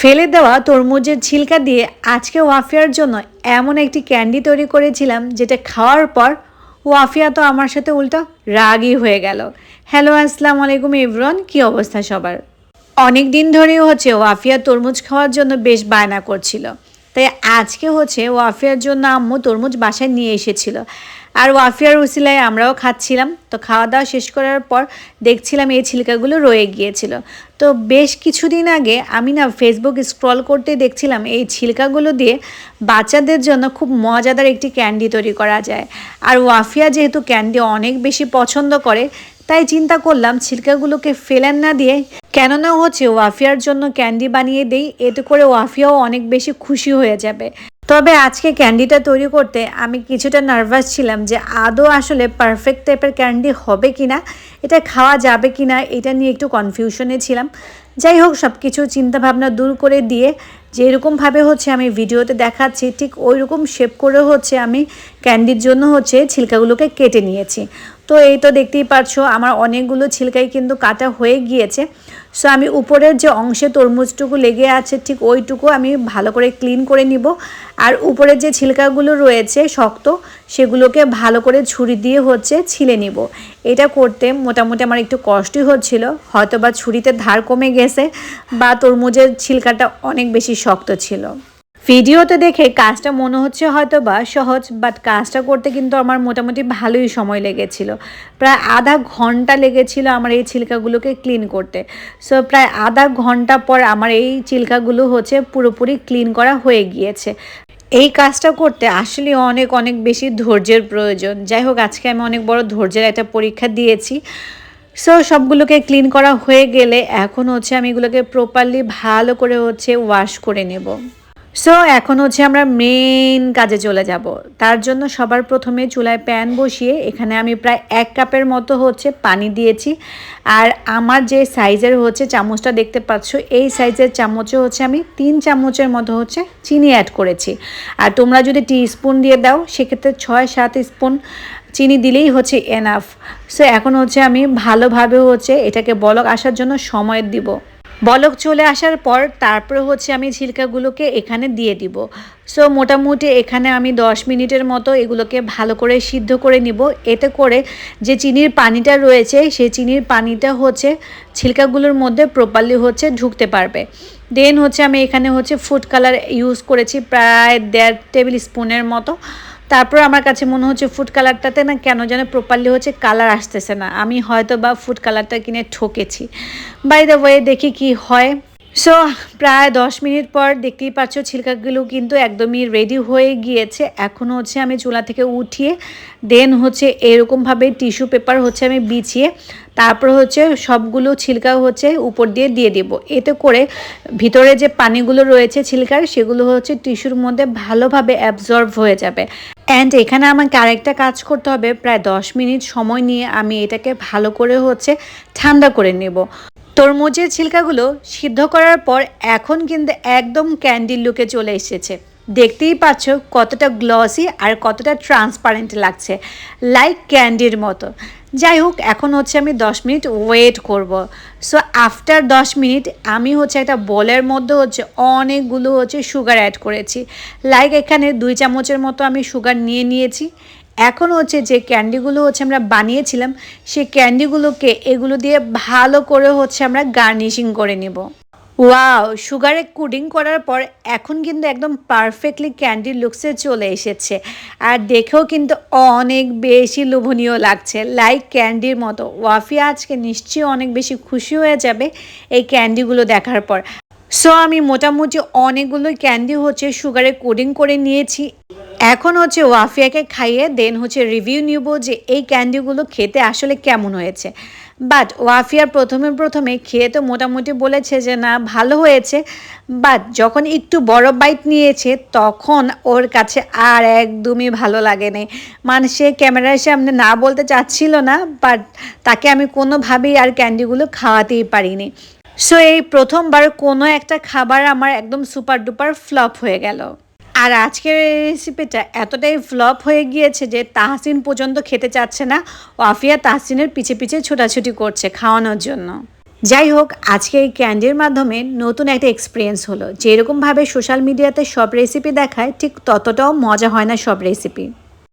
ফেলে দেওয়া তরমুজের ছিলকা দিয়ে আজকে ওয়াফিয়ার জন্য এমন একটি ক্যান্ডি তৈরি করেছিলাম যেটা খাওয়ার পর ওয়াফিয়া তো আমার সাথে উল্টো রাগই হয়ে গেল। হ্যালো, আসসালামু আলাইকুম ইভরন কি অবস্থা সবার? অনেক দিন ধরেই হচ্ছে ওয়াফিয়া তরমুজ খাওয়ার জন্য বেশ বায়না করছিল। তাই আজকে হচ্ছে ওয়াফিয়ার জন্য আম্মু তরমুজ বাসায় নিয়ে এসেছিল। আর ওয়াফিয়ার উসিলায় আমরাও খাচ্ছিলাম। তো খাওয়া দাওয়া শেষ করার পর দেখছিলাম এই ছিলকাগুলো রয়ে গিয়েছিল। তো বেশ কিছুদিন আগে আমি না ফেসবুক স্ক্রল করতে দেখছিলাম এই ছিলকাগুলো দিয়ে বাচ্চাদের জন্য খুব মজাদার একটি ক্যান্ডি তৈরি করা যায়। আর ওয়াফিয়া যেহেতু ক্যান্ডি অনেক বেশি পছন্দ করে, তাই চিন্তা করলাম ছিলকাগুলোকে ফেলেন না দিয়ে কেননা হচ্ছে ওয়াফিয়ার জন্য ক্যান্ডি বানিয়ে দেই, এতে করে ওয়াফিয়াও অনেক বেশি খুশি হয়ে যাবে। তবে আজকে ক্যান্ডিটা তৈরি করতে আমি কিছুটা নার্ভাস ছিলাম যে আদৌ আসলে পারফেক্ট টাইপের ক্যান্ডি হবে কি না এটা খাওয়া যাবে কি না এটা নিয়ে একটু কনফিউশনে ছিলাম। যাই হোক সব কিছু চিন্তাভাবনা দূর করে দিয়ে যেরকমভাবে হচ্ছে আমি ভিডিওতে দেখাচ্ছি, ঠিক ওই রকম শেপ করে হচ্ছে আমি ক্যান্ডির জন্য হচ্ছে ছিলকাগুলোকে কেটে নিয়েছি। তো এই তো দেখতেই পারছ, আমার অনেকগুলো ছিলকাই কিন্তু কাটা হয়ে গিয়েছে। সো আমি উপরের যে অংশে তরমুজটুকু লেগে আছে, ঠিক ওইটুকু আমি ভালো করে ক্লিন করে নিব। আর উপরের যে ছিলকাগুলো রয়েছে শক্ত, সেগুলোকে ভালো করে ছুরি দিয়ে হচ্ছে ছিলে নিব। এটা করতে মোটামুটি আমার একটু কষ্টই হচ্ছিল হয়তো বা ছুরিতে ধার কমে গেছে বা তরমুজের ছিলকাটা অনেক বেশি শক্ত ছিল। ভিডিওতে দেখে কাজটা মনে হচ্ছে হয়তো বা সহজ বাট কাজটা করতে কিন্তু আমার মোটামুটি ভালোই সময় লেগেছিল। প্রায় আধা ঘণ্টা লেগেছিল আমার এই ছিলকাগুলোকে ক্লিন করতে। সো প্রায় আধা ঘণ্টা পর আমার এই চিল্কাগুলো হচ্ছে পুরোপুরি ক্লিন করা হয়ে গিয়েছে। এই কাজটা করতে আসলে অনেক অনেক বেশি ধৈর্যের প্রয়োজন। যাই হোক, আজকে আমি অনেক বড় ধৈর্যের একটা পরীক্ষা দিয়েছি। সো সবগুলোকে ক্লিন করা হয়ে গেলে এখন হচ্ছে আমি এগুলোকে প্রপারলি ভালো করে হচ্ছে ওয়াশ করে নেব। সো এখন হচ্ছে আমরা মেন কাজে চলে যাব। তার জন্য সবার প্রথমে চুলায় প্যান বসিয়ে এখানে আমি প্রায় এক কাপের মতো হচ্ছে পানি দিয়েছি। আর আমার যে সাইজের হচ্ছে চামচটা দেখতে পাচ্ছ, এই সাইজের চামচে হচ্ছে আমি তিন চামচের মতো হচ্ছে চিনি অ্যাড করেছি। আর তোমরা যদি টি স্পুন দিয়ে দাও, সেক্ষেত্রে ছয় সাত স্পুন চিনি দিলেই হচ্ছে এনাফ সো এখন হচ্ছে আমি ভালোভাবে হচ্ছে এটাকে বলক আসার জন্য সময় দিব। বলক চলে আসার পর তারপরে হচ্ছে আমি ছিলকাগুলোকে এখানে দিয়ে দিব। সো মোটামুটি এখানে আমি 10 মিনিটের মতো এগুলোকে ভালো করে সিদ্ধ করে নিব। এতে করে যে চিনির পানিটা রয়েছে, সেই চিনির পানিটা হচ্ছে ছিলকাগুলোর মধ্যে প্রপারলি হচ্ছে ঢুকতে পারবে। দেন হচ্ছে আমি এখানে হচ্ছে ফুড কালার ইউজ করেছি প্রায় দেড় টেবিল স্পুনের মতো। তারপর আমার কাছে মনে হচ্ছে ফুড কালারটাতে না কেন যেন প্রপারলি হচ্ছে কালার আসতেছে না। আমি হয়তো বা ফুড কালারটা কিনে ঠকেছি। বাই দ্য ওয়ে দেখি কি হয়। সো প্রায় দশ মিনিট পর দেখতেই পাচ্ছ ছিলকাগুলো কিন্তু একদমই রেডি হয়ে গিয়েছে। এখন হচ্ছে আমি চুলা থেকে উঠিয়ে দেন হচ্ছে এরকমভাবে টিস্যু পেপার হচ্ছে আমি বিছিয়ে, তারপর হচ্ছে সবগুলো ছিলকা হচ্ছে উপর দিয়ে দিয়ে দেব। এতে করে ভিতরে যে পানিগুলো রয়েছে ছিলকার, সেগুলো হচ্ছে টিস্যুর মধ্যে ভালোভাবে অ্যাবজর্ব হয়ে যাবে। অ্যান্ড এখানে আমাকে আরেকটা কাজ করতে হবে। প্রায় দশ মিনিট সময় নিয়ে আমি এটাকে ভালো করে হচ্ছে ঠান্ডা করে নেব। তরমুজের ছিলকাগুলো সিদ্ধ করার পর এখন কিন্তু একদম ক্যান্ডির লুকে চলে এসেছে। দেখতেই পাচ্ছ কতটা গ্লসি আর কতটা ট্রান্সপারেন্ট লাগছে লাইক ক্যান্ডির মতো। যাই হোক, এখন হচ্ছে আমি 10 মিনিট ওয়েট করব। সো আফটার 10 মিনিট আমি হচ্ছে একটা বলের মধ্যে হচ্ছে অনেকগুলো হচ্ছে সুগার অ্যাড করেছি। লাইক এখানে দুই চামচের মতো আমি সুগার নিয়ে নিয়েছি। এখন হচ্ছে যে ক্যান্ডিগুলো হচ্ছে আমরা বানিয়েছিলাম, সেই ক্যান্ডিগুলোকে এগুলো দিয়ে ভালো করে হচ্ছে আমরা গার্নিশিং করে নেব। ওয়াও সুগারে কুডিং করার পর এখন কিন্তু একদম পারফেক্টলি ক্যান্ডির লুকসে চলে এসেছে। আর দেখেও কিন্তু অনেক বেশি লোভনীয় লাগছে। লাইক ক্যান্ডির মতো। ওয়াফিয়া আজকে নিশ্চয়ই অনেক বেশি খুশি হয়ে যাবে এই ক্যান্ডিগুলো দেখার পর। সো আমি মোটামুটি অনেকগুলো ক্যান্ডি হচ্ছে সুগারে কোডিং করে নিয়েছি। এখন হচ্ছে ওয়াফিয়াকে খাইয়ে দেন হচ্ছে রিভিউ নিব যে এই ক্যান্ডিগুলো খেতে আসলে কেমন হয়েছে। বাট ওয়াফিয়ার প্রথমে প্রথমে খেয়ে তো মোটামুটি বলেছে যে, না, ভালো হয়েছে। বাট যখন একটু বড় বাইট নিয়েছে, তখন ওর কাছে আর একদমই ভালো লাগে নাই মানে সে ক্যামেরার সামনে না বলতে চাচ্ছিল না, বাট তাকে আমি কোনোভাবেই আর ক্যান্ডিগুলো খাওয়াতেই পারিনি। সো এই প্রথমবার কোনো একটা খাবার আমার একদম সুপার ডুপার ফ্লপ হয়ে গেল। আর আজকের রেসিপিটা এতটাই ফ্লপ হয়ে গিয়েছে যে তাহসিন পর্যন্ত খেতে চাচ্ছে না। ওয়াফিয়া তাহসিনের পিছে পিছে ছোটাছুটি করছে খাওয়ানোর জন্য। যাই হোক, আজকে এই ক্যান্ডির মাধ্যমে নতুন একটা এক্সপিরিয়েন্স হলো। যেরকমভাবে সোশ্যাল মিডিয়াতে সব রেসিপি দেখায়, ঠিক ততটাও মজা হয় না সব রেসিপি